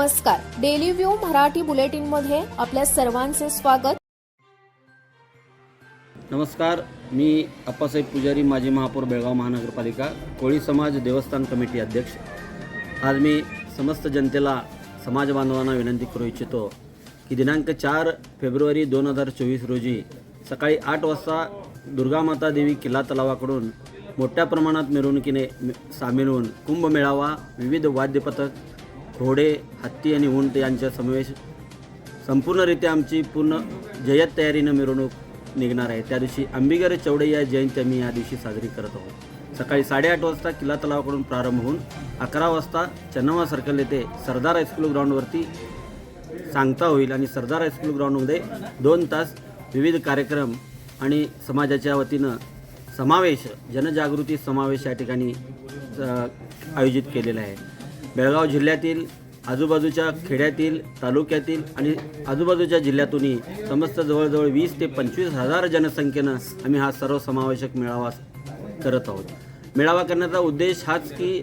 नमस्कार. Daily view Marathi बुलेटिनमध्ये आपल्या सर्वांचे स्वागत. नमस्कार मी अप्पासाहेब पुजारी माजी महापौर बेळगाव महानगरपालिका कोळी समाज देवस्थान कमिटी अध्यक्ष. आज मी समस्त जनतेला समाज बांधवांना विनंती करू इच्छितो की दिनांक चार फेब्रुवारी दोन हजार चोवीस रोजी सकाळी आठ वाजता दुर्गामाता देवी किल्ला तलावाकडून मोठ्या प्रमाणात मिरवणुकीने सामील होऊन कुंभमेळावा विविध वाद्यपथक घोडे हत्ती आणि उंट यांचा समावेश संपूर्णरित्या आमची पूर्ण जय्यत तयारीनं मिरवणूक निघणार आहे. त्या दिवशी अंबिगर चौडय्या जयंती आम्ही या दिवशी साजरी करत आहोत. सकाळी साडेआठ वाजता किल्ला तलावाकडून प्रारंभ होऊन अकरा वाजता चन्नवा सर्कल येथे सरदार हायस्कूल ग्राउंडवरती सांगता होईल आणि सरदार हायस्कूल ग्राउंडमध्ये दोन तास विविध कार्यक्रम आणि समाजाच्या वतीनं समावेश जनजागृती समावेश या ठिकाणी आयोजित केलेला आहे. बेळगाव जिल्ह्यातील आजूबाजूच्या खेड्यातील तालुक्यातील आणि आजूबाजूच्या जिल्ह्यातूनही समस्त जवळजवळ वीस ते पंचवीस हजार जनसंख्येनं आम्ही हा सर्वसमावेशक मेळावा करत आहोत. मेळावा करण्याचा उद्देश हाच की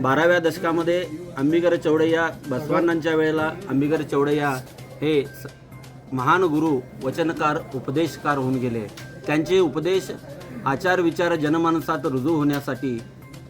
बाराव्या दशकामध्ये अंबिगर चौडय्या बसवानांच्या वेळेला अंबिगर चौडय्या हे स महान गुरु वचनकार उपदेशकार होऊन गेले. त्यांचे उपदेश आचार विचार जनमानसात रुजू होण्यासाठी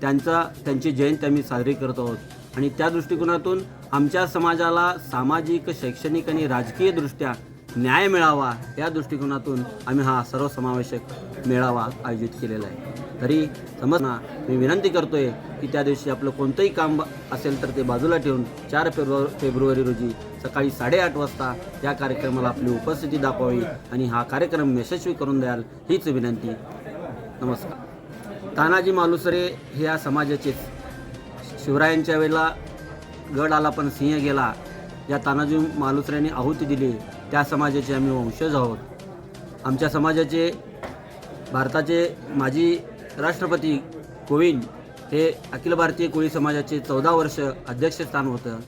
त्यांचा त्यांची जयंती आम्ही साजरी करत आहोत. आणि त्या दृष्टिकोनातून आमच्या समाजाला सामाजिक शैक्षणिक आणि राजकीयदृष्ट्या न्याय मिळावा या दृष्टिकोनातून आम्ही हा सर्वसमावेशक मेळावा आयोजित केलेला आहे. तरी समजना मी विनंती करतो आहे की त्या दिवशी आपलं कोणतंही काम असेल तर ते बाजूला ठेवून चार फेब्रुवार फेब्रुवारी रोजी सकाळी साडेआठ वाजता या कार्यक्रमाला आपली उपस्थिती दाखवावी आणि हा कार्यक्रम यशस्वी करून द्याल हीच विनंती. नमस्कार. तानाजी मालुसरे हे या समाजाचेच शिवरायांच्या वेळेला गड आला पण सिंह गेला या तानाजी मालुसऱ्यांनी आहुती दिली त्या समाजाचे आम्ही वंशज आहोत. आमच्या समाजाचे भारताचे माजी राष्ट्रपती कोविंद हे अखिल भारतीय कोळी समाजाचे चौदा वर्ष अध्यक्षस्थान होतं.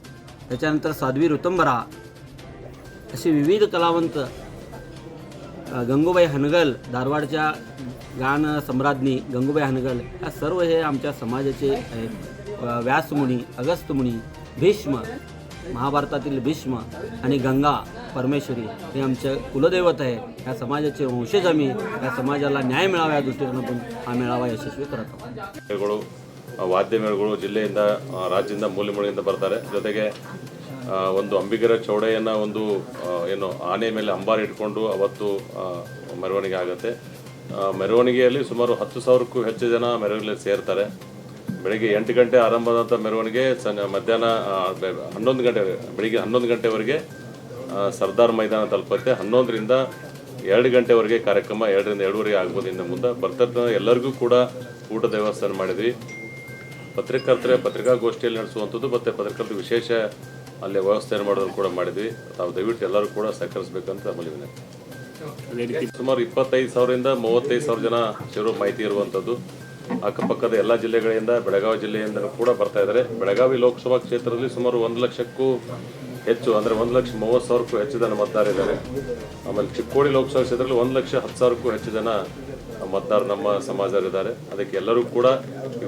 त्याच्यानंतर साध्वी ऋतंबरा असे विविध कलावंत गंगूबाई हनगल धारवाडच्या गान सम्राज्ञी गंगूबाई हनगल या सर्व हे आमच्या समाजाचे आहेत अ, व्यासमुनी अगस्त्यमुनी भीष्म महाभारतातील भीष्म आणि गंगा परमेश्वरी हे आमचे कुलदैवत आहे या समाजाचे वंशज आम्ही या समाजाला न्याय मिळावा या दृष्टिकोनातून हा मेळावा यशस्वी करत आहोत ಮೇಳಗಳು ಆ, ವಾದ್ಯ ಮೇಳಗಳು ಜಿಲ್ಲೆಯಿಂದ ಆ, ರಾಜ್ಯದಿಂದ ಮೂಲೆ ಮೂಲೆಯಿಂದ ಬರ್ತಾರೆ ಜೊತೆಗೆ ಆ, ಒಂದು ಅಂಬಿಗರ ಚೌಡೆಯನ್ನ ಒಂದು ಏನು ಆನೆ ಮೇಲೆ ಅಂಬಾರಿ ಇಟ್ಕೊಂಡು ಅವತ್ತು ಮೆರವಣಿಗೆ ಆಗುತ್ತೆ. ಮೆರವಣಿಗೆಯಲ್ಲಿ ಸುಮಾರು ಹತ್ತು ಸಾವಿರಕ್ಕೂ ಹೆಚ್ಚು ಜನ ಮೆರವಣಿಗೆಯಲ್ಲಿ ಸೇರ್ತಾರೆ. ಬೆಳಿಗ್ಗೆ ಎಂಟು ಗಂಟೆ ಆರಂಭದಂಥ ಮೆರವಣಿಗೆ ಸಂಜೆ ಮಧ್ಯಾಹ್ನ ಹನ್ನೊಂದು ಗಂಟೆ, ಬೆಳಿಗ್ಗೆ ಹನ್ನೊಂದು ಗಂಟೆವರೆಗೆ ಸರ್ದಾರ್ ಮೈದಾನ ತಲುಪುತ್ತೆ. ಹನ್ನೊಂದರಿಂದ ಎರಡು ಗಂಟೆವರೆಗೆ ಕಾರ್ಯಕ್ರಮ, ಎರಡರಿಂದ ಎರಡೂವರೆಗೆ ಆಗ್ಬೋದು. ಇನ್ನು ಮುಂದೆ ಬರ್ತಾ ಎಲ್ಲರಿಗೂ ಕೂಡ ಊಟ ವ್ಯವಸ್ಥೆ ಮಾಡಿದ್ವಿ. ಪತ್ರಿಕರ್ತರೆ, ಪತ್ರಿಕಾಗೋಷ್ಠಿಯಲ್ಲಿ ನಡೆಸುವಂಥದ್ದು, ಮತ್ತು ಪತ್ರಕರ್ತರ ವಿಶೇಷ ಅಲ್ಲಿ ವ್ಯವಸ್ಥೆಯನ್ನು ಮಾಡೋದನ್ನು ಕೂಡ ಮಾಡಿದ್ವಿ. ತಾವು ದಯವಿಟ್ಟು ಎಲ್ಲರೂ ಕೂಡ ಸಹಕರಿಸಬೇಕಂತ ನಮ್ಮಲ್ಲಿ ವಿನಂತಿ ಸುಮಾರು ಇಪ್ಪತ್ತೈದು ಸಾವಿರದಿಂದ ಮೂವತ್ತೈದು ಸಾವಿರ ಜನ ಶಿವರು ಮಾಹಿತಿ ಇರುವಂಥದ್ದು ಅಕ್ಕಪಕ್ಕದ ಎಲ್ಲ ಜಿಲ್ಲೆಗಳಿಂದ, ಬೆಳಗಾವಿ ಜಿಲ್ಲೆಯಿಂದ ಕೂಡ ಬರ್ತಾ ಇದ್ದಾರೆ. ಬೆಳಗಾವಿ ಲೋಕಸಭಾ ಕ್ಷೇತ್ರದಲ್ಲಿ ಸುಮಾರು ಒಂದು ಲಕ್ಷಕ್ಕೂ ಹೆಚ್ಚು, ಅಂದರೆ ಒಂದು ಲಕ್ಷ ಮೂವತ್ತು ಸಾವಿರಕ್ಕೂ ಹೆಚ್ಚು ಜನ ಮತದಾರಿದ್ದಾರೆ ಆಮೇಲೆ ಚಿಕ್ಕೋಡಿ ಲೋಕಸಭಾ ಕ್ಷೇತ್ರದಲ್ಲಿ ಒಂದು ಲಕ್ಷ ಹತ್ತು ಸಾವಿರಕ್ಕೂ ಹೆಚ್ಚು ಜನ ಮತದಾರರು ನಮ್ಮ ಸಮಾಜದಲ್ಲಿದ್ದಾರೆ. ಅದಕ್ಕೆ ಎಲ್ಲರೂ ಕೂಡ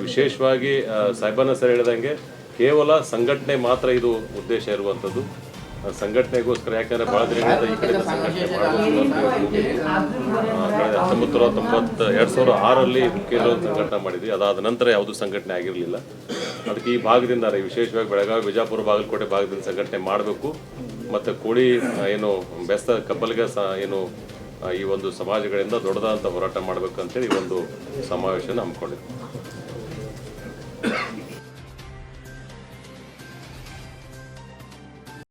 ವಿಶೇಷವಾಗಿ ಸಾಹೇಬನ ಸರ್ ಹೇಳಿದಂಗೆ ಕೇವಲ ಸಂಘಟನೆ ಮಾತ್ರ ಇದು ಉದ್ದೇಶ ಇರುವಂಥದ್ದು. ಆ, ಸಂಘಟನೆಗೋಸ್ಕರ ಯಾಕಂದ್ರೆ ಬಹಳ ದಿನಗಳಿಂದ ಈ ಕಡೆ ಸಂಘಟನೆ ಮಾಡಬೇಕು ಹತ್ತೊಂಬತ್ತು ನೂರ ತೊಂಬತ್ತ ಎರಡು ಸಾವಿರ ಆರಲ್ಲಿ ಕೇಂದ್ರ ಸಂಘಟನೆ ಮಾಡಿದ್ವಿ. ಅದಾದ ನಂತರ ಯಾವುದೂ ಸಂಘಟನೆ ಆಗಿರಲಿಲ್ಲ. ಅದಕ್ಕೆ ಈ ಭಾಗದಿಂದ ವಿಶೇಷವಾಗಿ ಬೆಳಗಾವಿ ಬಿಜಾಪುರ ಬಾಗಲಕೋಟೆ ಭಾಗದಿಂದ ಸಂಘಟನೆ ಮಾಡಬೇಕು. ಮತ್ತು ಕೋಳಿ ಏನು ಬೆಸ್ತ ಕಬ್ಬಲಿಗ ಸ ಏನು ಈ ಒಂದು ಸಮಾಜಗಳಿಂದ ದೊಡ್ಡದಾದಂಥ ಹೋರಾಟ ಮಾಡಬೇಕು ಅಂತೇಳಿ ಈ ಒಂದು ಸಮಾವೇಶನ ಹಮ್ಮಿಕೊಂಡಿದ್ವಿ.